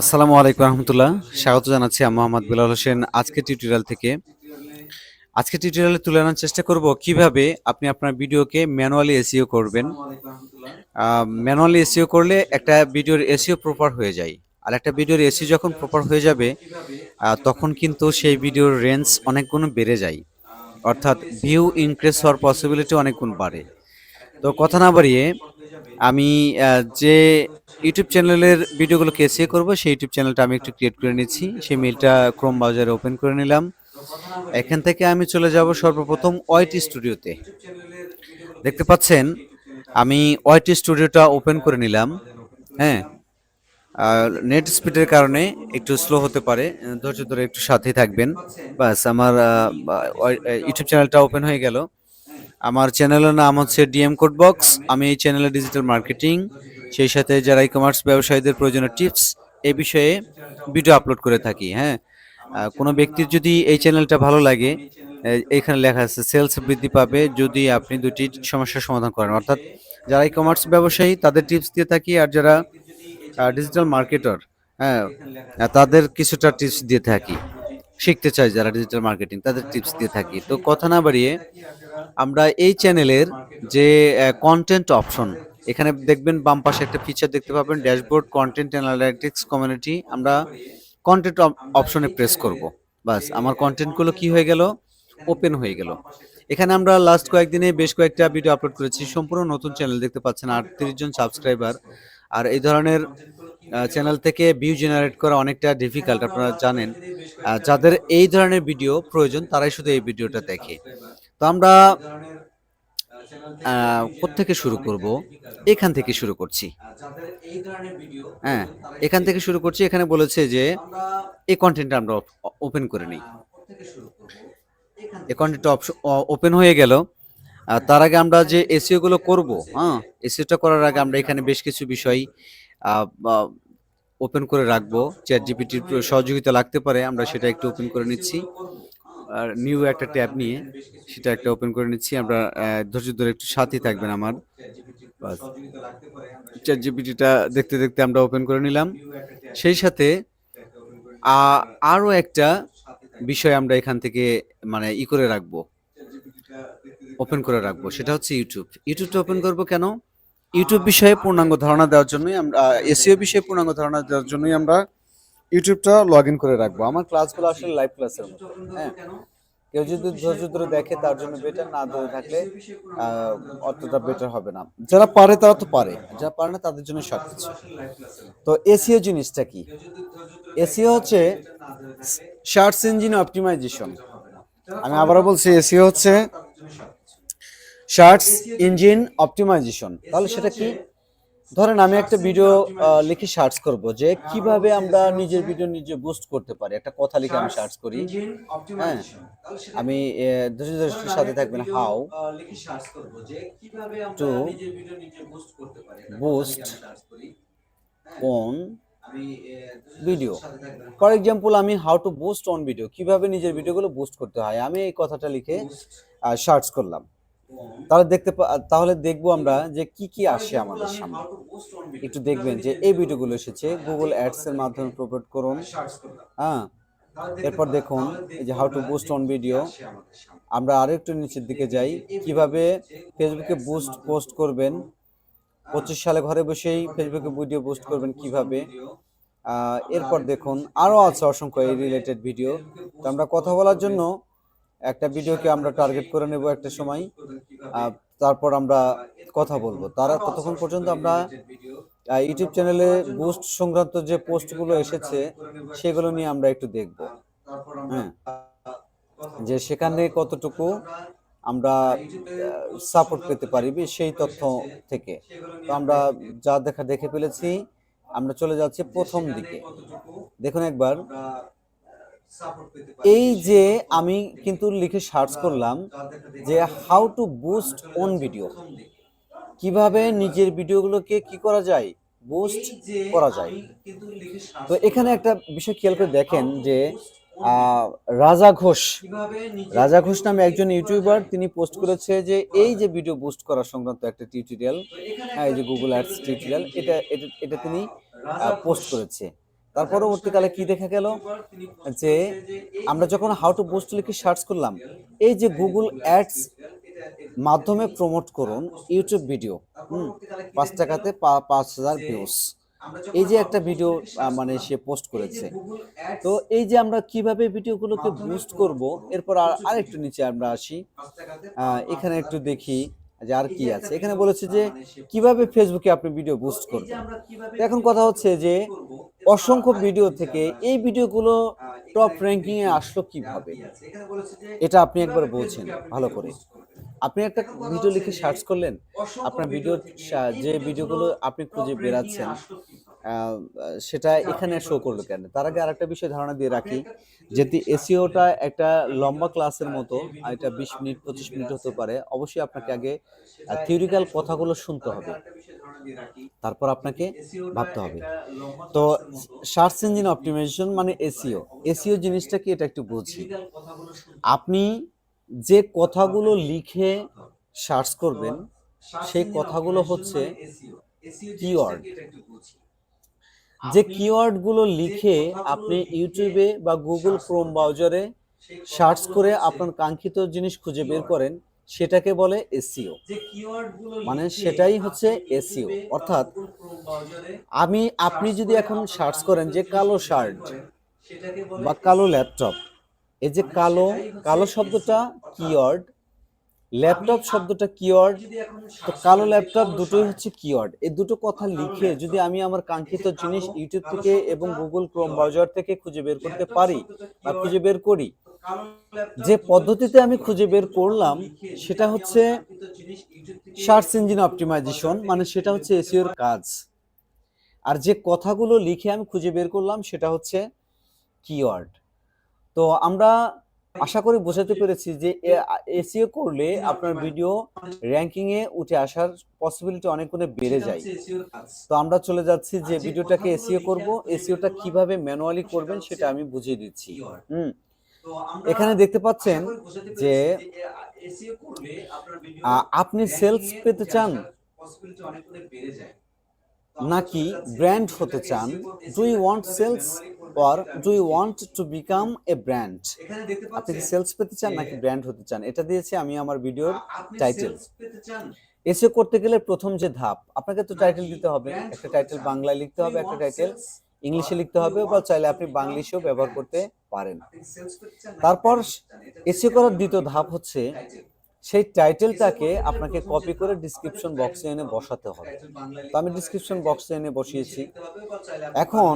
আসসালামু আলাইকুম রহমতুল্লাহ। স্বাগত জানাচ্ছি আমি মোহাম্মদ বিলাল হোসেন আজকে টিউটোরিয়াল থেকে। আজকে টিউটোরিয়ালে তুলে আনার চেষ্টা করব কীভাবে আপনি আপনার ভিডিওকে ম্যানুয়ালি এসিও করবেন। ম্যানুয়ালি এসিও করলে একটা ভিডিওর এসিও প্রপার হয়ে যায়। আর একটা ভিডিওর এসইও যখন প্রপার হয়ে যাবে তখন কিন্তু সেই ভিডিওর রেঞ্জ অনেক গুণ বেড়ে যায়। অর্থাৎ ভিউ ইনক্রিজ হওয়ার পসিবিলিটি অনেক গুণ বাড়ে। তো কথা না বাড়িয়ে আমি যে ইউটিউব চ্যানেলের ভিডিওগুলো কেসিয়ে করব, সেই ইউটিউব চ্যানেলটা আমি একটু ক্রিয়েট করে নিচ্ছি। সেই মেলটা ক্রোম ব্রাউজারে ওপেন করে নিলাম। এখান থেকে আমি চলে যাব সর্বপ্রথম ওয়াইটি স্টুডিওতে দেখতে পাচ্ছেন, আমি ওয়াইটি স্টুডিওটা ওপেন করে নিলাম। হ্যাঁ নেট স্পিডের কারণে একটু স্লো হতে পারে। ধৈর্য ধরে একটু সাথেই থাকবেন। বাস, আমার ইউটিউব চ্যানেলটা ওপেন হয়ে গেল। আমার চ্যানেলের নাম হচ্ছে ডিএম কোড বক্স। আমি এই চ্যানেলে ডিজিটাল মার্কেটিং সেই সাথে যারা ই কমার্স ব্যবসায়ীদের প্রয়োজনীয় টিপস এই বিষয়ে ভিডিও আপলোড করে থাকি হ্যাঁ? কোনো ব্যক্তির যদি এই চ্যানেলটা ভালো লাগে এখানে লেখা আছে সেলস বৃদ্ধি পাবে যদি আপনি দুটি সমস্যার সমাধান করেন। অর্থাৎ যারা ই কমার্স ব্যবসায়ী, তাদের টিপস দিয়ে থাকি, আর যারা ডিজিটাল মার্কেটার হ্যাঁ তাদের কিছুটা টিপস দিয়ে থাকি। শিখতে চাই যারা ডিজিটাল মার্কেটিং তাদের টিপস দিয়ে থাকি। তো কথা না বাড়িয়ে আমরা এই চ্যানেলের যে কন্টেন্ট অপশন এখানে দেখবেন বাম পাশে একটা ফিচার দেখতে পাবেন ড্যাশবোর্ড কন্টেন্ট অ্যানালিটিক্স কমিউনিটি আমরা কন্টেন্ট অপশনে প্রেস করব। বাস, আমার কন্টেন্টগুলো কি হয়ে গেল? ওপেন হয়ে গেল। এখানে আমরা লাস্ট কয়েকদিনে বেশ কয়েকটা ভিডিও আপলোড করেছি। সম্পূর্ণ নতুন চ্যানেল দেখতে পাচ্ছেন আটত্রিশ জন সাবস্ক্রাইবার আর এই ধরনের চ্যানেল থেকে ভিউ জেনারেট করা অনেকটা ডিফিকাল্ট আপনারা জানেন। যাদের এই ধরনের ভিডিও প্রয়োজন, তারাই শুধু এই ভিডিওটা দেখে। তো আমরা কোত্থেকে শুরু করব? এখান থেকে শুরু করছি। হ্যাঁ এখান থেকে শুরু করছি। এখানে বলেছে যে, এই কন্টেন্টটা আমরা ওপেন করে নিই। এই কন্টেন্টটা ওপেন হয়ে গেল। তার আগে আমরা যে এসিও গুলো করব হ্যাঁ এসিওটা করার আগে আমরা এখানে বেশ কিছু বিষয় ওপেন করে রাখব। চ্যাট জিপিটির সহযোগিতা লাগতে পারে, আমরা সেটা একটু ওপেন করে নিচ্ছি। আর নিউ একটা ট্যাব নিয়ে সেটা একটা ওপেন করে নিচ্ছি। আমরা ধৈর্য ধরে একটু সাথেই থাকবেন আমার। চ্যাট জিপিটিটা দেখতে দেখতে আমরা ওপেন করে নিলাম। সেই সাথে আরও একটা বিষয় আমরা এখান থেকে মানে ই করে রাখব। ওপেন করে রাখব, সেটা হচ্ছে ইউটিউব ইউটিউবটা ওপেন করব কেন? ইউটিউব বিষয়ে পূর্ণাঙ্গ ধারণা দেওয়ার জন্যই আমরা এসিও বিষয়ে পূর্ণাঙ্গ ধারণা দেওয়ার জন্যই আমরা ইউটিউবটা লগ ইন করে রাখব। আমার ক্লাসগুলো আসলে লাইভ ক্লাসের মতো হ্যাঁ। কেউ যদি ধৈর্য ধরে দেখে তার জন্য বেটার না ধরে থাকলে অতটা বেটার হবে না। যারা পারে তারা তো পারে যারা পারে না তাদের জন্য সব কিছু তো এসিও জিনিসটা কি? এসিও হচ্ছে সার্চ ইঞ্জিন অপটিমাইজেশন আমি আবারও বলছি এসিও হচ্ছে সার্চ ইঞ্জিন অপটিমাইজেশন তাহলে সেটা কি? ধরেন আমি একটা ভিডিও লিখে সার্চ করব যে কীভাবে আমরা নিজের ভিডিও নিজে বুস্ট করতে পারি। একটা কথা লিখে আমি সার্চ করি। হ্যাঁ। আমি ধৈর্য ধরে সাথে থাকবেন। How to boost on video for example আমি how to boost on video কীভাবে নিজের ভিডিওগুলো বুস্ট করতে হয়? আমি এই কথাটা লিখে সার্চ করলাম। তাহলে দেখতে তাহলে দেখব আমরা যে কি কি আসে আমাদের সামনে। একটু দেখবেন যে এই ভিডিওগুলো এসেছে গুগল অ্যাডস এর মাধ্যমে প্রমোট করুন। হ্যাঁ এরপর দেখুন এই যে how to boost on video আমরা আরেকটু নিচের দিকে যাই। কীভাবে ফেসবুকে বুস্ট পোস্ট করবেন? পঁচিশ সালে ঘরে বসেই ফেসবুকে ভিডিও পোস্ট করবেন কীভাবে? এরপর দেখুন আরও আছে অসংখ্য এই রিলেটেড ভিডিও তো আমরা কথা বলার জন্য একটা ভিডিওকে আমরা টার্গেট করে নেব একটা সময় তারপর আমরা কথা বলব। তারা ততক্ষণ পর্যন্ত আমরা ইউটিউব চ্যানেলে বুস্ট সংক্রান্ত যে পোস্টগুলো এসেছে, সেগুলো নিয়ে আমরা একটু দেখব। হ্যাঁ যে সেখানে কতটুকু আমরা সাপোর্ট পেতে পারি সেই তথ্য থেকে। তো আমরা যা দেখা দেখে ফেলেছি, আমরা চলে যাচ্ছি প্রথম দিকে। দেখুন একবার। এই যে আমি কিন্তু লিখে সার্চ করলাম যে how to boost on video কীভাবে নিজের ভিডিওগুলোকে কি করা যায়? বুস্ট করা যায়। তো এখানে একটা বিষয় খেয়াল করে দেখেন যে রাজা ঘোষ। রাজা ঘোষ নামে একজন ইউটিউবার তিনি পোস্ট করেছে যে এই যে ভিডিও বুস্ট করা সংক্রান্ত একটা টিউটোরিয়াল হ্যাঁ এই যে গুগল অ্যাডস টিউটোরিয়াল এটা এটা এটা তিনি পোস্ট করেছে। তার পরবর্তীকালে কি দেখা গেল? যে আমরা যখন হাউ টু বুস্ট লিখে সার্চ করলাম, এই যে গুগল অ্যাডস মাধ্যমে প্রমোট করুন ইউটিউব ভিডিও হুম, পাঁচ টাকাতে পাঁচ হাজার ভিউস এই যে একটা ভিডিও মানে সে পোস্ট করেছে। তো এই যে আমরা কীভাবে ভিডিওগুলোকে বুস্ট করব, এরপর আর আরেকটু নিচে আমরা আসি। এখানে একটু দেখি। যে আর কি আছে। এখানে বলেছে যে কীভাবে ফেসবুকে আপনি ভিডিও বুস্ট করবেন। এখন কথা হচ্ছে যে অসংখ্য ভিডিও থেকে এই ভিডিওগুলো টপ র্যাঙ্কিং এ আসলো কীভাবে? এটা আপনি একবার বলছেন ভালো করে। আপনি একটা ভিডিও লিখে সার্চ করলেন আপনার ভিডিও যে ভিডিওগুলো আপনি খুঁজে বেরাচ্ছেন আহ, সেটা এখানে শো করল কেন? তার আগে আরেকটা বিষয় ধারণা দিয়ে রাখি যদি এসিওটা একটা লম্বা ক্লাসের মতো আর এটা বিশ মিনিট পঁচিশ মিনিট হতে পারে অবশ্যই আপনাকে আগে থিওরিক্যাল কথাগুলো শুনতে হবে। তারপর আপনাকে ভাবতে হবে। তো সার্চ ইঞ্জিন অপটিমাইজেশন মানে এসিও এসিও জিনিসটা কি? এটা একটু বুঝি আপনি যে কথাগুলো লিখে সার্চ করবেন সেই কথাগুলো হচ্ছে কিওয়ার্ড যে কিওয়ার্ডগুলো লিখে আপনি ইউটিউবে বা গুগল ক্রোম ব্রাউজারে সার্চ করে আপনার কাঙ্ক্ষিত জিনিস খুঁজে বের করেন সেটাকে বলে এসিও মানে সেটাই হচ্ছে এসিও অর্থাৎ আমি আপনি যদি এখন সার্চ করেন যে কালো শার্ট বা কালো ল্যাপটপ এই যে কালো কালো শব্দটা কিওয়ার্ড ল্যাপটপ শব্দটা কিওয়ার্ড তো কালো ল্যাপটপ দুটোই হচ্ছে কিওয়ার্ড এই দুটো কথা লিখে যদি আমি আমার কাঙ্ক্ষিত জিনিস ইউটিউব থেকে এবং গুগল ক্রোম ব্রাউজার থেকে খুঁজে বের করতে পারি বা খুঁজে বের করি যে পদ্ধতিতে আমি খুঁজে বের করলাম সেটা হচ্ছে সার্চ ইঞ্জিন অপটিমাইজেশন মানে সেটা হচ্ছে এসিওর কাজ। আর যে কথাগুলো লিখে আমি খুঁজে বের করলাম সেটা হচ্ছে কিওয়ার্ড তো আমরা আশা করি বোঝাতে পেরেছি যে এসিও করলে আপনার ভিডিও র্যাঙ্কিং এ উঠে আসার পসিবিলিটি অনেক গুণে বেড়ে যায়। তো আমরা চলে যাচ্ছি যে ভিডিওটাকে এসিও করব। এসিওটা কীভাবে ম্যানুয়ালি করবেন সেটা আমি বুঝিয়ে দিচ্ছি। হুম। এখানে দেখতে পাচ্ছেন যে আপনি সেলস পেতে চান। নাকি ব্র্যান্ড হতে চান? Do you want sales or do you want to become a brand আপনি কি সেলস পেতে চান নাকি ব্র্যান্ড হতে চান? এটা দিয়েছি আমি আমার ভিডিওর টাইটেল এসে করতে গেলে প্রথম যে ধাপ, আপনাকে তো টাইটেল দিতে হবে। একটা টাইটেল বাংলায় লিখতে হবে, একটা টাইটেল ইংলিশে লিখতে হবে বা চাইলে আপনি বাংলিশেও ব্যবহার করতে পারেন। তারপর এসে করার দ্বিতীয় ধাপ হচ্ছে সেই টাইটেলটাকে আপনাকে কপি করে ডিসক্রিপশন বক্সে এনে বসাতে হবে। তো আমি ডিসক্রিপশন বক্সে এনে বসিয়েছি। এখন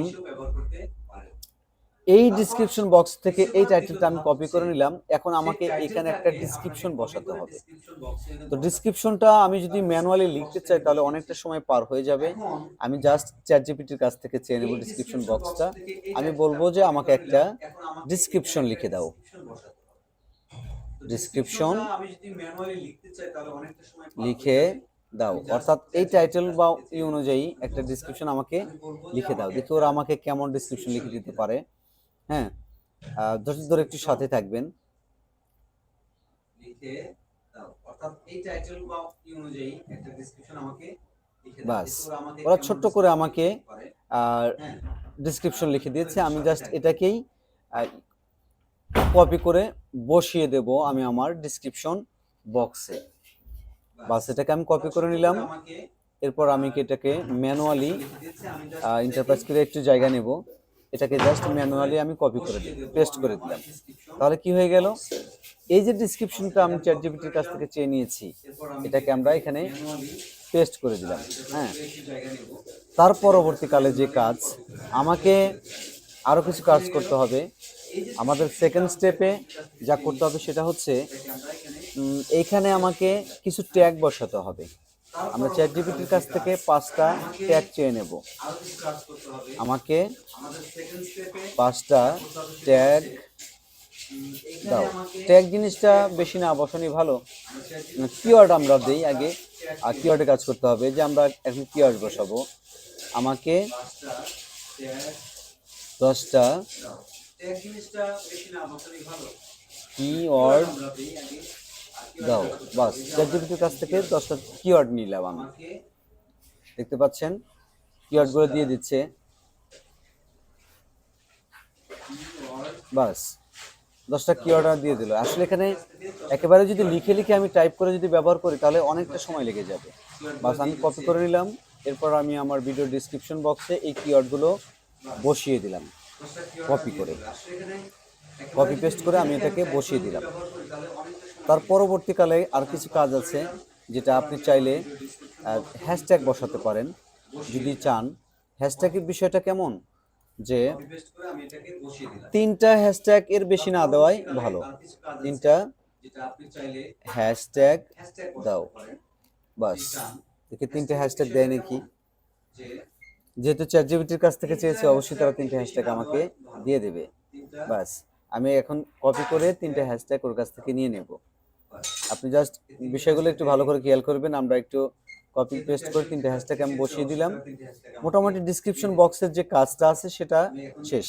এই ডিসক্রিপশন বক্স থেকে এই টাইটেলটা আমি কপি করে নিলাম। এখন আমাকে এখানে একটা ডিসক্রিপশন বসাতে হবে। তো ডিসক্রিপশনটা আমি যদি ম্যানুয়ালি লিখতে চাই তাহলে অনেকটা সময় পার হয়ে যাবে। আমি জাস্ট চ্যাট জিপিটির কাছ থেকে চেয়ে নেব ডিসক্রিপশন বক্সটা আমি বলব যে আমাকে একটা ডিসক্রিপশন লিখে দাও। ডিসক্রিপশন লিখে দাও। অর্থাৎ এই টাইটেল বা এই অনুযায়ী একটা ডিসক্রিপশন আমাকে লিখে দাও। দেখি ওরা আমাকে কেমন ডিসক্রিপশন লিখে দিতে পারে। হ্যাঁ। ধৈর্য ধরে একটু সাথে থাকবেন। বাস। ওরা ছোট্ট করে আমাকে ডিসক্রিপশন লিখে দিয়েছে। আমি জাস্ট এটাকেই কপি করে বসিয়ে দেব আমি আমার ডিসক্রিপশন বক্সে বাস এটাকে আমি কপি করে নিলাম। এরপর আমি কি এটাকে ম্যানুয়ালি ইন্টারপ্রাইজ করে একটু জায়গা নেব। এটাকে জাস্ট ম্যানুয়ালি আমি কপি করে দিই পেস্ট করে দিলাম। তাহলে কি হয়ে গেল? এই যে ডিসক্রিপশনটা আমি চ্যাট জিপিটির কাছ থেকে চেয়ে নিয়েছি, এটাকে আমরা এখানে পেস্ট করে দিলাম হ্যাঁ। তার পরবর্তীকালে যে কাজ, আমাকে আরও কিছু কাজ করতে হবে। আমাদের সেকেন্ড স্টেপে যা করতে হবে সেটা হচ্ছে এইখানে আমাকে কিছু ট্যাগ বসাতে হবে। আমরা চ্যাট জিপিটির কাছ থেকে পাঁচটা ট্যাগ চেয়ে নেব। আমাকে পাঁচটা ট্যাগ দাও। ট্যাগ জিনিসটা বেশি না বসানি ভালো। কিওয়ার্ড আমরা দিই আগে, আর কিওয়ার্ডে কাজ করতে হবে যে আমরা এখন কিওয়ার্ড বসাবো। আমাকে দশটা কিওয়ার্ড দাও বাস চ্যাটজিপিটির কাছ থেকে দশটা কিওয়ার্ড নিলাম আমি। দেখতে পাচ্ছেন? কিওয়ার্ডগুলো দিয়ে দিচ্ছে। বাস দশটা কিওয়ার্ড দিয়ে দিল। আসলে এখানে একেবারে যদি লিখে লিখে আমি টাইপ করে যদি ব্যবহার করি তাহলে অনেকটা সময় লেগে যাবে। বাস আমি কপি করে নিলাম। এরপর আমি আমার ভিডিও ডিসক্রিপশন বক্সে এই কিওয়ার্ডগুলো বসিয়ে দিলাম। কপি করে। কপি পেস্ট করে আমি এটাকে বসিয়ে দিলাম। তার পরবর্তীকালে আর কিছু কাজ আছে যেটা আপনি চাইলে হ্যাশট্যাগ বসাতে পারেন, যদি চান। হ্যাশট্যাগের বিষয়টা কেমন? যে তিনটা হ্যাশট্যাগ এর বেশি না দেওয়াই ভালো। তিনটা হ্যাশট্যাগ দাও। বাস। দেখি তিনটা হ্যাশট্যাগ দেয় নাকি? যেহেতু চ্যাট জিবিটির কাছ থেকে চেয়েছে অবশ্যই তারা তিনটে হ্যাশট্যাগ আমাকে দিয়ে দেবে। বাস আমি এখন কপি করে তিনটে হ্যাশট্যাগ ওর কাছ থেকে নিয়ে নেব। আপনি জাস্ট বিষয়গুলো একটু ভালো করে খেয়াল করবেন আমরা একটু কপি পেস্ট করে তিনটে হ্যাশট্যাগ আমি বসিয়ে দিলাম। মোটামুটি ডিসক্রিপশন বক্সের যে কাজটা আছে সেটা শেষ।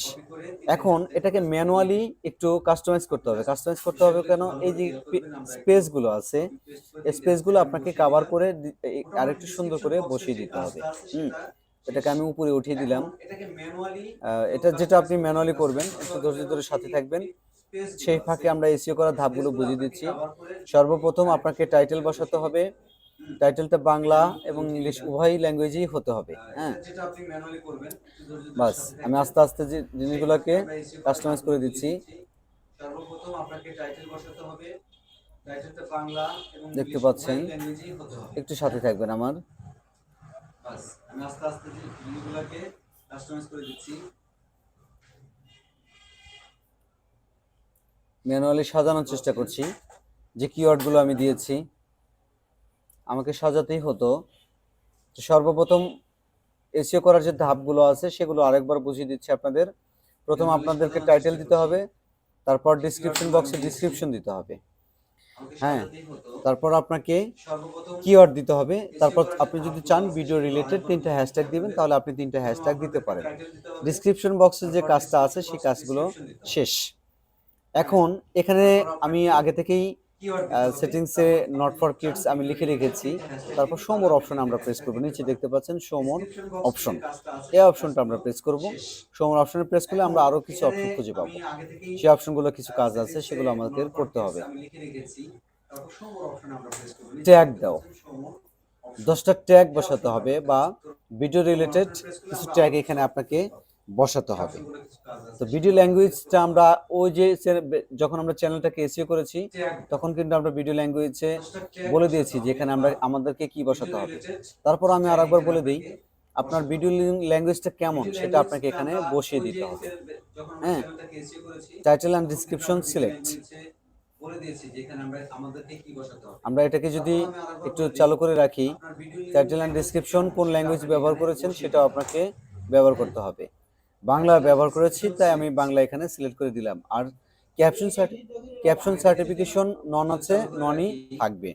এখন এটাকে ম্যানুয়ালি একটু কাস্টমাইজ করতে হবে। কাস্টমাইজ করতে হবে কেন? এই যে স্পেসগুলো আছে এই স্পেসগুলো আপনাকে কাভার করে আরেকটু সুন্দর করে বসিয়ে দিতে হবে। হুম। এটাকে আমি উপরে উঠিয়ে দিলাম। এটা যেটা আপনি ম্যানুয়ালি করবেন একটু ধৈর্য ধরে সাথে থাকবেন। সেই ফাঁকে আমরা এসিও করার ধাপগুলো বুঝিয়ে দিচ্ছি। সর্বপ্রথম আপনাকে টাইটেল বসাতে হবে। টাইটেলটা বাংলা এবং ইংলিশ উভয় ল্যাঙ্গুয়েজেই হতে হবে। হ্যাঁ। বাস আমি আস্তে আস্তে যে জিনিসগুলোকে কাস্টমাইজ করে দিচ্ছি। সর্বপ্রথম আপনাকে টাইটেল বসাতে হবে। টাইটেলটা বাংলা এবং দেখতে পাচ্ছেন। একটু সাথে থাকবেন আমার। বাস। আমি আস্তে আস্তে জিনিসগুলোকে কাস্টমাইজ করে দিচ্ছি। ম্যানুয়ালি সাজানোর চেষ্টা করছি। যে কিওয়ার্ডগুলো আমি দিয়েছি আমাকে সাজাতেই হতো। সর্বপ্রথম এসিও করার যে ধাপগুলো আছে সেগুলো আরেকবার বুঝিয়ে দিচ্ছি আপনাদের। প্রথম আপনাদেরকে টাইটেল দিতে হবে তারপর ডিসক্রিপশন বক্সে ডিসক্রিপশন দিতে হবে। হ্যাঁ। তারপর আপনাকে কিওয়ার্ড দিতে হবে? তারপর আপনি যদি চান ভিডিও রিলেটেড তিনটা হ্যাশট্যাগ দিবেন তাহলে আপনি তিনটা হ্যাশট্যাগ দিতে পারেন। ডিসক্রিপশন বক্সে যে কাজটা আছে সেই কাজগুলো শেষ। এখন এখানে আমি আগে থেকেই সেটিংসে নট ফর কিডস আমি লিখে রেখেছি। তারপর সোমোর অপশন আমরা প্রেস করব। নিচে দেখতে পাচ্ছেন সোমোর অপশন এই অপশনটা আমরা প্রেস করব। সোমোর অপশনে প্রেস করলে আমরা আরও কিছু অপশন খুঁজে পাবো। সেই অপশনগুলো কিছু কাজ আছে সেগুলো আমাদের করতে হবে। ট্যাগ দাও। দশটা ট্যাগ বসাতে হবে বা ভিডিও রিলেটেড কিছু ট্যাগ এখানে আপনাকে বসাতে হবে। তো ভিডিও ল্যাঙ্গুয়েজটা আমরা ওই যে যখন আমরা চ্যানেলটাকে এসিও করেছি তখন কিন্তু আমরা ভিডিও ল্যাঙ্গুয়েজে বলে দিয়েছি যে এখানে আমরা আমাদেরকে কি বসাতে হবে। তারপর আমি আর একবার বলে দিই আপনার ভিডিও ল্যাঙ্গুয়েজটা কেমন সেটা আপনাকে এখানে বসিয়ে দিতে হবে। হ্যাঁ। টাইটেল অ্যান্ড ডিসক্রিপশন সিলেক্ট আমরা এটাকে যদি একটু চালু করে রাখি টাইটেল অ্যান্ড ডিসক্রিপশন কোন ল্যাঙ্গুয়েজ ব্যবহার করেছেন সেটাও আপনাকে ব্যবহার করতে হবে। বাংলা ব্যবহার করেছি, তাই আমি বাংলা এখানে সিলেক্ট করে দিলাম। আর ক্যাপশন ক্যাপশন সার্টিফিকেশন নন আছে ননই থাকবে।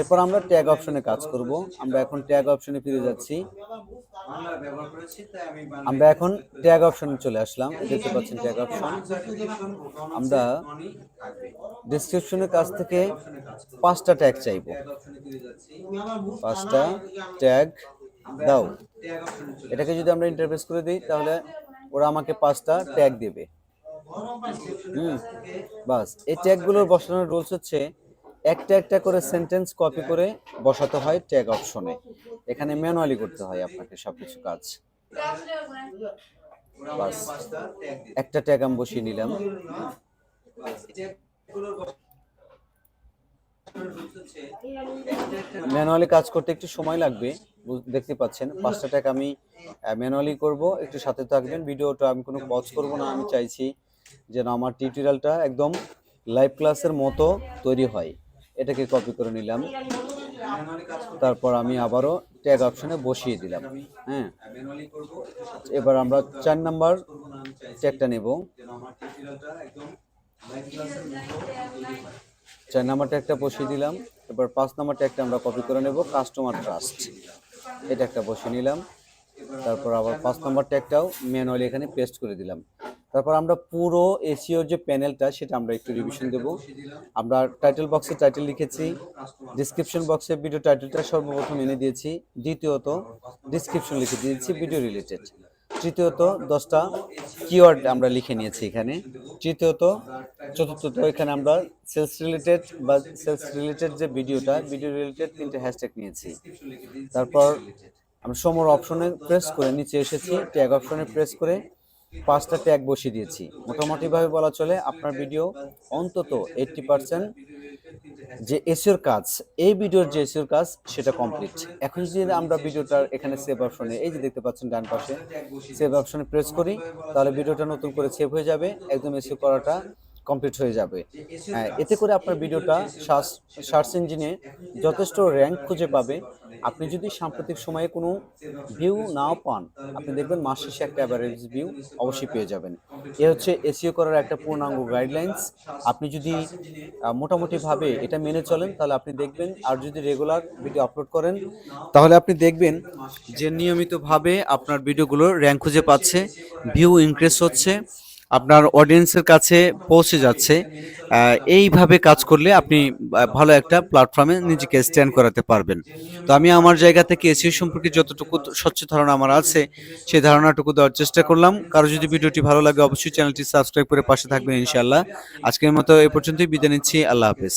এরপর আমরা ট্যাগ অপশনে কাজ করব। আমরা এখন ট্যাগ অপশনে ফিরে যাচ্ছি। আমরা এখন ট্যাগ অপশনে চলে আসলাম। দেখতে পাচ্ছেন ট্যাগ অপশন আমরা ডিসক্রিপশনের কাছ থেকে পাঁচটা ট্যাগ চাইব। পাঁচটা ট্যাগ দাও। এটাকে যদি আমরা ইন্টারফেস করে দিই তাহলে ওরা আমাকে পাঁচটা ট্যাগ দেবে। হুম বাস। এই ট্যাগগুলোর বসানোর রুলস হচ্ছে একটা একটা করে সেন্টেন্স কপি করে বসাতে হয় ট্যাগ অপশনে এখানে ম্যানুয়ালি করতে হয় আপনাকে সবকিছু কাজ। বাস। একটা ট্যাগ আমি বসিয়ে নিলাম। ম্যানুয়ালি কাজ করতে একটু সময় লাগবে দেখতে পাচ্ছেন। পাঁচটা ট্যাগ আমি ম্যানুয়ালি করব, একটু সাথে থাকবেন। ভিডিওটা আমি কোনো পজ করব না, আমি চাইছি যেন আমার টিউটোরিয়ালটা একদম লাইভ ক্লাসের মতো তৈরি হয়। এটাকে কপি করে নিলাম। তারপর আমি আবারও ট্যাগ অপশনে বসিয়ে দিলাম। হ্যাঁ। এবার আমরা চার নাম্বার ট্যাগটা নেব। চার নাম্বার ট্যাগটা বসিয়ে দিলাম। এবার পাঁচ নাম্বার ট্যাগটা আমরা কপি করে নেব কাস্টমার ট্রাস্ট এটা একটা বসিয়ে নিলাম। তারপর আবার পাঁচ নম্বর ট্যাগটাও ম্যানুয়ালি এখানে পেস্ট করে দিলাম। তারপর আমরা পুরো এসিওর যে প্যানেলটা সেটা আমরা একটু রিভিশন দেব। আমরা টাইটেল বক্সে টাইটেল লিখেছি। ডিসক্রিপশন বক্সে ভিডিও টাইটেলটা সর্বপ্রথম এনে দিয়েছি। দ্বিতীয়ত ডিসক্রিপশন লিখে দিয়েছি ভিডিও রিলেটেড তৃতীয়ত দশটা কিওয়ার্ড আমরা লিখে নিয়েছি এখানে। তৃতীয়ত, চতুর্থত এখানে আমরা সেলস রিলেটেড বা সেলস রিলেটেড যে ভিডিওটা ভিডিও রিলেটেড তিনটে হ্যাশট্যাগ নিয়েছি। তারপর আমরা সমর অপশনে প্রেস করে নিচে এসেছি ট্যাগ অপশনে প্রেস করে পাঁচটা ট্যাগ বসিয়ে দিয়েছি। মোটামুটিভাবে বলা চলে আপনার ভিডিও অন্তত এইটটি পার্সেন্ট যে এসিওর কাজ, এই ভিডিওর যে এসিওর কাজ, সেটা কমপ্লিট এখন যদি আমরা ভিডিওটার এখানে সেভ অপশনে এই যে দেখতে পাচ্ছেন ডান পাশে সেভ অপশনে প্রেস করি, তাহলে ভিডিওটা নতুন করে সেভ হয়ে যাবে, একদম এসিও করাটা কমপ্লিট হয়ে যাবে। হ্যাঁ এতে করে আপনার ভিডিওটা সার্চ ইঞ্জিনে যথেষ্ট র্যাঙ্ক খুঁজে পাবে। আপনি যদি সাম্প্রতিক সময়ে কোনো ভিউ নাও পান, আপনি দেখবেন মাস শেষে একটা অ্যাভারেজ ভিউ অবশ্যই পেয়ে যাবেন। এ হচ্ছে এসিও করার একটা পূর্ণাঙ্গ গাইডলাইন্স আপনি যদি মোটামুটিভাবে এটা মেনে চলেন, তাহলে আপনি দেখবেন, আর যদি রেগুলার ভিডিও আপলোড করেন, তাহলে আপনি দেখবেন যে নিয়মিতভাবে আপনার ভিডিওগুলো র্যাঙ্ক খুঁজে পাচ্ছে ভিউ ইনক্রিজ হচ্ছে। আপনার অডিয়েন্সের কাছে পৌঁছে যাচ্ছে এইভাবে কাজ করলে আপনি ভালো একটা প্ল্যাটফর্মে নিজেকে স্ট্যান্ড করাতে পারবেন। তো আমি আমার জায়গা থেকে এসিও সম্পর্কে যতটুকু স্বচ্ছ ধারণা আমার আছে, সেই ধারণাটুকু দেওয়ার চেষ্টা করলাম। কারও যদি ভিডিওটি ভালো লাগে, অবশ্যই চ্যানেলটি সাবস্ক্রাইব করে পাশে থাকবেন ইনশাল্লাহ আজকের মতো এ পর্যন্তই, বিদায় নিচ্ছি, আল্লাহ হাফেজ।